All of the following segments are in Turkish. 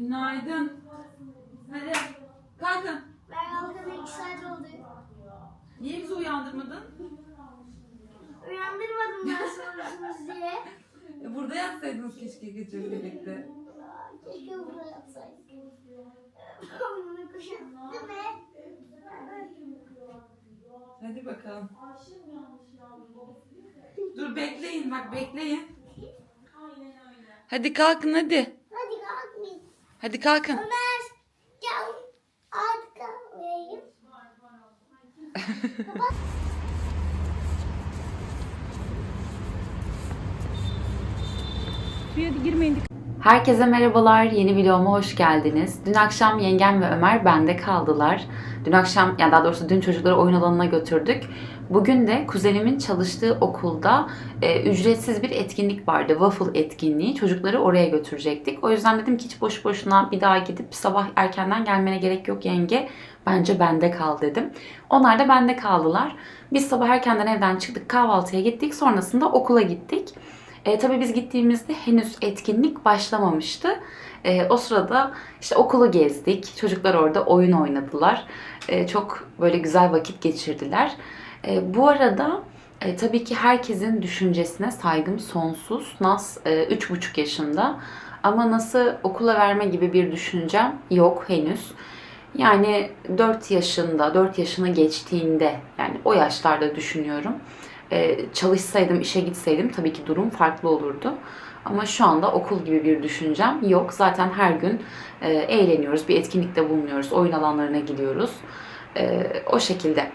Günaydın. Hadi kalkın. Ben kalkalı iki saat oldu. Niye bizi uyandırmadın? Uyandırmadım ben sorumsuz diye. E, burada yatsaydınız keşke gece birlikte. Keşke burada yatsaydık. Ben bunu kuşattım ve Hadi bakalım. Dur bekleyin bak bekleyin. Hadi kalkın hadi. Hadi kalkın. Ömer gel artık kalkmayayım. Kapat. Herkese merhabalar, yeni videoma hoş geldiniz. Dün akşam yengem ve Ömer bende kaldılar. Dün akşam, yani daha doğrusu dün çocukları oyun alanına götürdük. Bugün de kuzenimin çalıştığı okulda e, ücretsiz bir etkinlik vardı. Waffle etkinliği. Çocukları oraya götürecektik. O yüzden dedim ki hiç boş boşuna bir daha gidip sabah erkenden gelmene gerek yok yenge. Bence bende kal dedim. Onlar da bende kaldılar. Biz sabah erkenden evden çıktık, kahvaltıya gittik. Sonrasında okula gittik. E, tabii biz gittiğimizde henüz etkinlik başlamamıştı. E, o sırada işte okulu gezdik. Çocuklar orada oyun oynadılar. E, çok böyle güzel vakit geçirdiler. E, bu arada e, tabii ki herkesin düşüncesine saygım sonsuz. Nas e, 3,5 yaşında. Ama Nas'ı okula verme gibi bir düşüncem yok henüz. Yani 4 yaşında, 4 yaşını geçtiğinde yani o yaşlarda düşünüyorum. Ee, çalışsaydım, işe gitseydim tabii ki durum farklı olurdu. Ama şu anda okul gibi bir düşüncem yok. Zaten her gün e, eğleniyoruz, bir etkinlikte bulunuyoruz, oyun alanlarına gidiyoruz. E, o şekilde.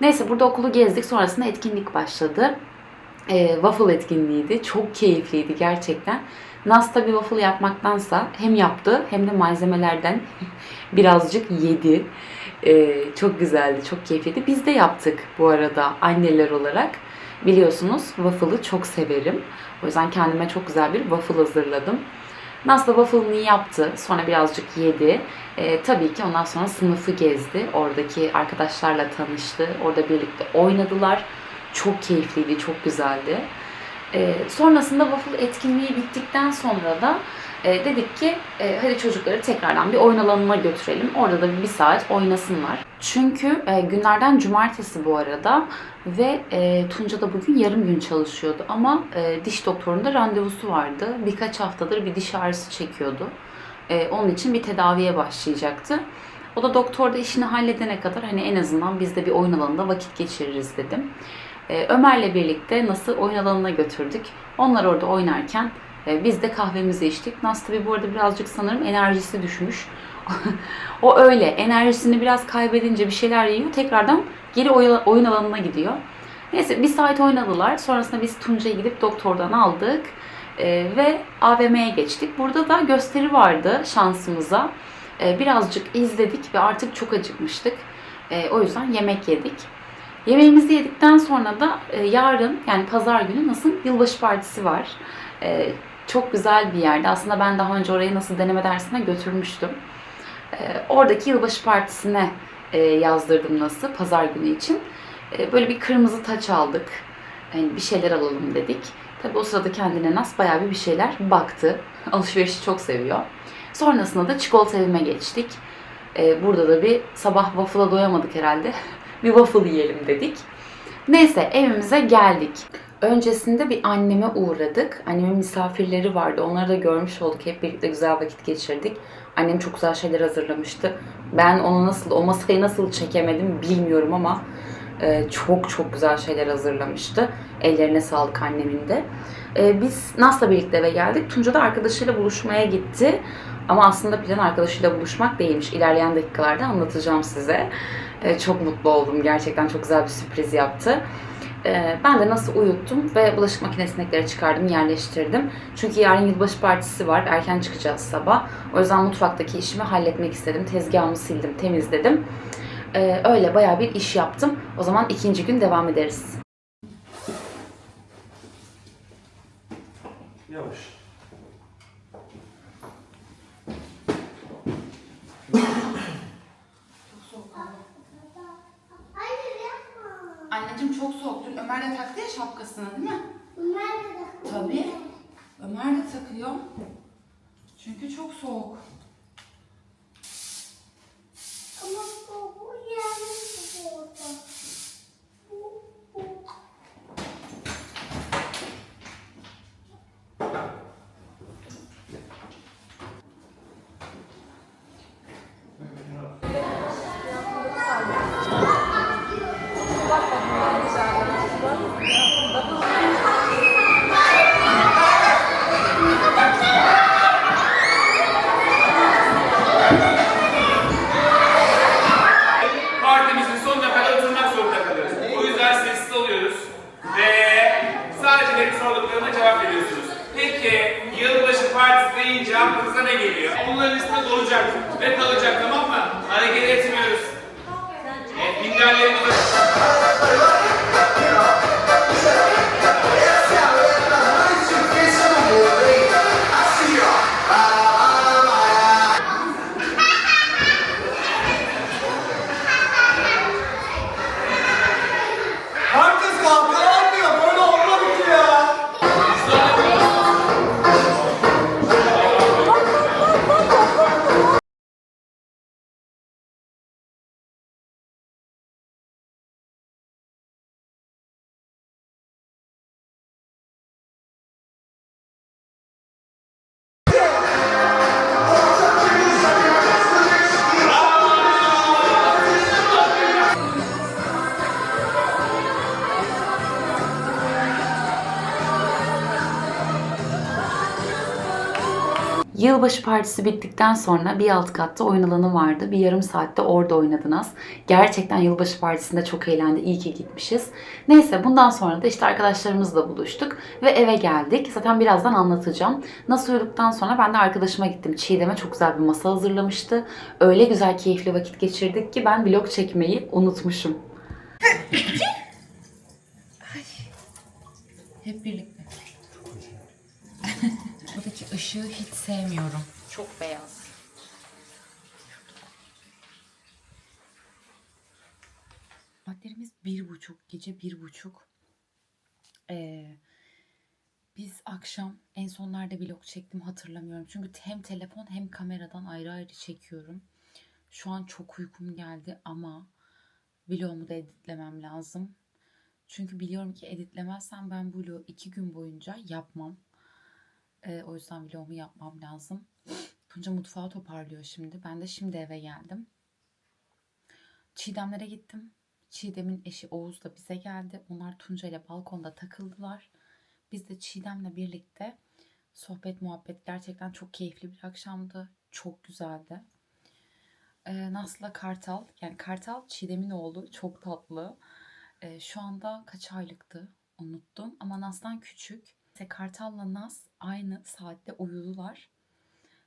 Neyse burada okulu gezdik. Sonrasında etkinlik başladı. E, waffle etkinliğiydi. Çok keyifliydi gerçekten. Nas tabii waffle yapmaktansa hem yaptı hem de malzemelerden birazcık yedi. E, çok güzeldi, çok keyifliydi. Biz de yaptık bu arada anneler olarak. Biliyorsunuz waffle'ı çok severim. O yüzden kendime çok güzel bir waffle hazırladım. Nas da waffle'ını yaptı. Sonra birazcık yedi. E, tabii ki ondan sonra sınıfı gezdi. Oradaki arkadaşlarla tanıştı. Orada birlikte oynadılar. Çok keyifliydi, çok güzeldi. E, sonrasında waffle etkinliği bittikten sonra da e, dedik ki e, hadi çocukları tekrardan bir oyun alanına götürelim. Orada da bir saat oynasınlar. Çünkü e, günlerden cumartesi bu arada ve e, Tunca da bugün yarım gün çalışıyordu ama e, diş doktorunda randevusu vardı. Birkaç haftadır bir diş ağrısı çekiyordu. E, onun için bir tedaviye başlayacaktı. O da doktorda işini halledene kadar hani en azından biz de bir oyun alanında vakit geçiririz dedim. E, Ömer'le birlikte nasıl oyun alanına götürdük. Onlar orada oynarken e, biz de kahvemizi içtik. Nas tabi bu arada birazcık sanırım enerjisi düşmüş. o öyle enerjisini biraz kaybedince bir şeyler yiyor. Tekrardan geri oy- oyun alanına gidiyor. Neyse bir saat oynadılar. Sonrasında biz Tunca'ya gidip doktordan aldık. E, ve AVM'ye geçtik. Burada da gösteri vardı şansımıza. E, birazcık izledik ve artık çok acıkmıştık. E, o yüzden yemek yedik. Yemeğimizi yedikten sonra da e, yarın yani pazar günü nasıl yılbaşı partisi var. E, çok güzel bir yerde. Aslında ben daha önce orayı nasıl deneme dersine götürmüştüm. E, oradaki yılbaşı partisine e, yazdırdım nasıl pazar günü için. E, böyle bir kırmızı taç aldık. Yani bir şeyler alalım dedik. Tabi o sırada kendine Nas bayağı bir bir şeyler baktı. Alışverişi çok seviyor. Sonrasında da çikolata evime geçtik. E, burada da bir sabah waffle'a doyamadık herhalde. bir waffle yiyelim dedik. Neyse evimize geldik. Öncesinde bir anneme uğradık. Annemin misafirleri vardı. Onları da görmüş olduk. Hep birlikte güzel vakit geçirdik. Annem çok güzel şeyler hazırlamıştı. Ben onu nasıl, o masayı nasıl çekemedim bilmiyorum ama e, çok çok güzel şeyler hazırlamıştı. Ellerine sağlık annemin de. E, biz Nas'la birlikte eve geldik. Tunca da arkadaşıyla buluşmaya gitti. Ama aslında plan arkadaşıyla buluşmak değilmiş. İlerleyen dakikalarda anlatacağım size. E, çok mutlu oldum. Gerçekten çok güzel bir sürpriz yaptı. E, ben de nasıl uyuttum ve bulaşık makinesindekileri çıkardım, yerleştirdim. Çünkü yarın yılbaşı partisi var. Erken çıkacağız sabah. O yüzden mutfaktaki işimi halletmek istedim. Tezgahımı sildim, temizledim. E, öyle bayağı bir iş yaptım. O zaman ikinci gün devam ederiz. Yavaş. Anne taktı ya şapkasını değil mi? Ömer de takıyor. Tabii. Ömer de takıyor. Çünkü çok soğuk. Ama bu, bu yani soğuk. deyince aklınıza ne geliyor? Onların listesi olacak ve kalacak tamam mı? Hareket etmiyoruz. Evet, minderlerimiz... Yılbaşı partisi bittikten sonra bir alt katta oyun alanı vardı. Bir yarım saatte orada oynadınız. Gerçekten yılbaşı partisinde çok eğlendi. İyi ki gitmişiz. Neyse bundan sonra da işte arkadaşlarımızla buluştuk ve eve geldik. Zaten birazdan anlatacağım. Nasıl uyuduktan sonra ben de arkadaşıma gittim. Çiğdem'e çok güzel bir masa hazırlamıştı. Öyle güzel keyifli vakit geçirdik ki ben vlog çekmeyi unutmuşum. Hep birlikte. Buradaki ışığı hiç sevmiyorum. Çok beyaz. Saatlerimiz bir buçuk, gece bir buçuk. Ee, biz akşam en son nerede vlog çektim hatırlamıyorum. Çünkü hem telefon hem kameradan ayrı ayrı çekiyorum. Şu an çok uykum geldi ama vlogumu da editlemem lazım. Çünkü biliyorum ki editlemezsem ben bu vlogu iki gün boyunca yapmam. Ee, o yüzden vlogumu yapmam lazım. Tunca mutfağı toparlıyor şimdi. Ben de şimdi eve geldim. Çiğdemlere gittim. Çiğdem'in eşi Oğuz da bize geldi. Onlar Tunca ile balkonda takıldılar. Biz de Çiğdem'le birlikte sohbet muhabbet gerçekten çok keyifli bir akşamdı. Çok güzeldi. Ee, Nas'la Kartal, yani Kartal Çiğdem'in oğlu çok tatlı. Ee, şu anda kaç aylıktı unuttum ama Nas'tan küçük. İşte Kartal'la Nas aynı saatte uyudular.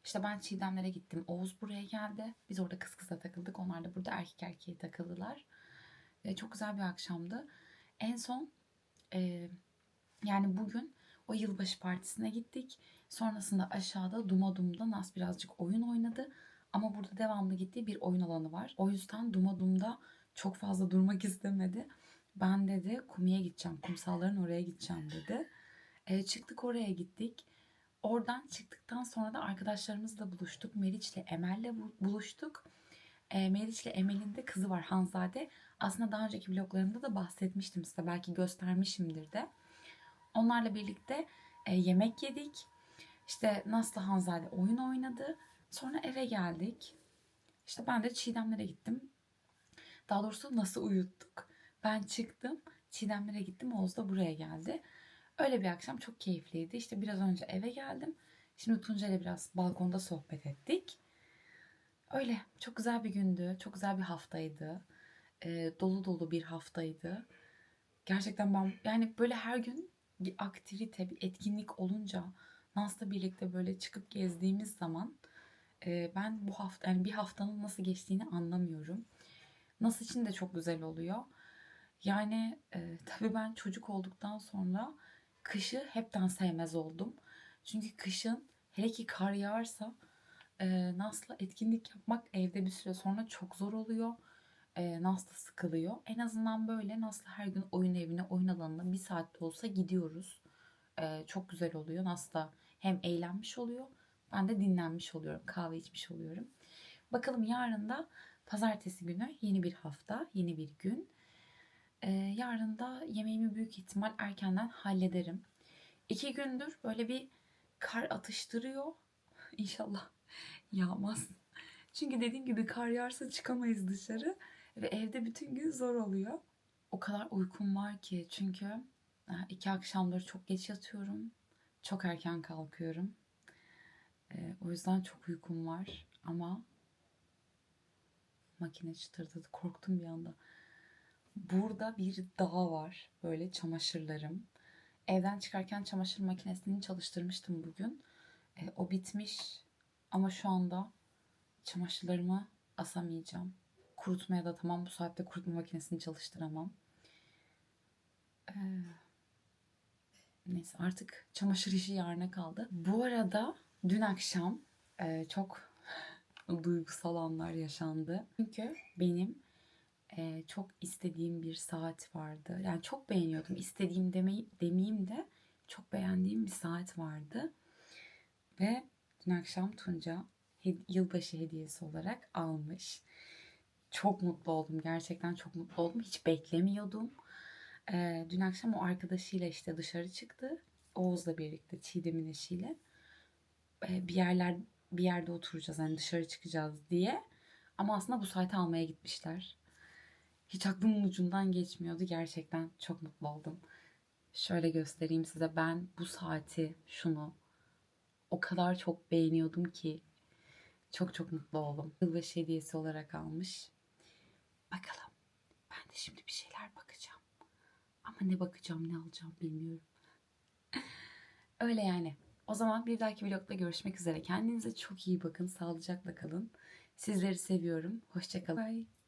İşte ben Çiğdemlere gittim. Oğuz buraya geldi. Biz orada kız kıza takıldık. Onlar da burada erkek erkeğe takıldılar. Ee, çok güzel bir akşamdı. En son e, yani bugün o yılbaşı partisine gittik. Sonrasında aşağıda Duma Dum'da Nas birazcık oyun oynadı. Ama burada devamlı gittiği bir oyun alanı var. O yüzden Duma Dum'da çok fazla durmak istemedi. Ben dedi kumiye gideceğim. Kumsalların oraya gideceğim dedi. E, çıktık oraya gittik. Oradan çıktıktan sonra da arkadaşlarımızla buluştuk. Meriç'le Emel'le bu- buluştuk. E, Meriç'le Emel'in de kızı var Hanzade. Aslında daha önceki vloglarımda da bahsetmiştim size. Belki göstermişimdir de. Onlarla birlikte e, yemek yedik. İşte Naslı Hanzade oyun oynadı. Sonra eve geldik. İşte ben de Çiğdemlere gittim. Daha doğrusu nasıl uyuttuk. Ben çıktım. Çiğdemlere gittim. Oğuz da buraya geldi. Öyle bir akşam çok keyifliydi. İşte biraz önce eve geldim. Şimdi Tunca ile biraz balkonda sohbet ettik. Öyle çok güzel bir gündü. Çok güzel bir haftaydı. Ee, dolu dolu bir haftaydı. Gerçekten ben yani böyle her gün bir aktivite, bir etkinlik olunca Nas'la birlikte böyle çıkıp gezdiğimiz zaman e, ben bu hafta yani bir haftanın nasıl geçtiğini anlamıyorum. Nas için de çok güzel oluyor. Yani e, tabii ben çocuk olduktan sonra kışı hepten sevmez oldum. Çünkü kışın hele ki kar yağarsa e, Nas'la etkinlik yapmak evde bir süre sonra çok zor oluyor. E, Nas da sıkılıyor. En azından böyle Nas'la her gün oyun evine, oyun alanına bir saatte olsa gidiyoruz. E, çok güzel oluyor. Nas da hem eğlenmiş oluyor, ben de dinlenmiş oluyorum, kahve içmiş oluyorum. Bakalım yarın da pazartesi günü yeni bir hafta, yeni bir gün. Ee, yarın da yemeğimi büyük ihtimal erkenden hallederim. İki gündür böyle bir kar atıştırıyor. İnşallah yağmaz. Çünkü dediğim gibi kar yağarsa çıkamayız dışarı. Ve evde bütün gün zor oluyor. O kadar uykum var ki çünkü e, iki akşamdır çok geç yatıyorum. Çok erken kalkıyorum. Ee, o yüzden çok uykum var. Ama makine çıtırdadı. Korktum bir anda. Burada bir dağ var. Böyle çamaşırlarım. Evden çıkarken çamaşır makinesini çalıştırmıştım bugün. E, o bitmiş. Ama şu anda çamaşırlarımı asamayacağım. Kurutmaya da tamam bu saatte kurutma makinesini çalıştıramam. Ee, neyse artık çamaşır işi yarına kaldı. Bu arada dün akşam e, çok duygusal anlar yaşandı. Çünkü benim e, çok istediğim bir saat vardı. Yani çok beğeniyordum. İstediğim demeyi, demeyeyim de çok beğendiğim bir saat vardı. Ve dün akşam Tunca yılbaşı hediyesi olarak almış. Çok mutlu oldum. Gerçekten çok mutlu oldum. Hiç beklemiyordum. Ee, dün akşam o arkadaşıyla işte dışarı çıktı. Oğuz'la birlikte, Çiğdem'in eşiyle. Ee, bir yerler bir yerde oturacağız hani dışarı çıkacağız diye. Ama aslında bu saati almaya gitmişler. Hiç aklımın ucundan geçmiyordu. Gerçekten çok mutlu oldum. Şöyle göstereyim size. Ben bu saati, şunu o kadar çok beğeniyordum ki çok çok mutlu oldum. Yılbaşı hediyesi olarak almış. Bakalım. Ben de şimdi bir şeyler bakacağım. Ama ne bakacağım, ne alacağım bilmiyorum. Öyle yani. O zaman bir dahaki vlogda görüşmek üzere. Kendinize çok iyi bakın. Sağlıcakla kalın. Sizleri seviyorum. Hoşçakalın. Bye.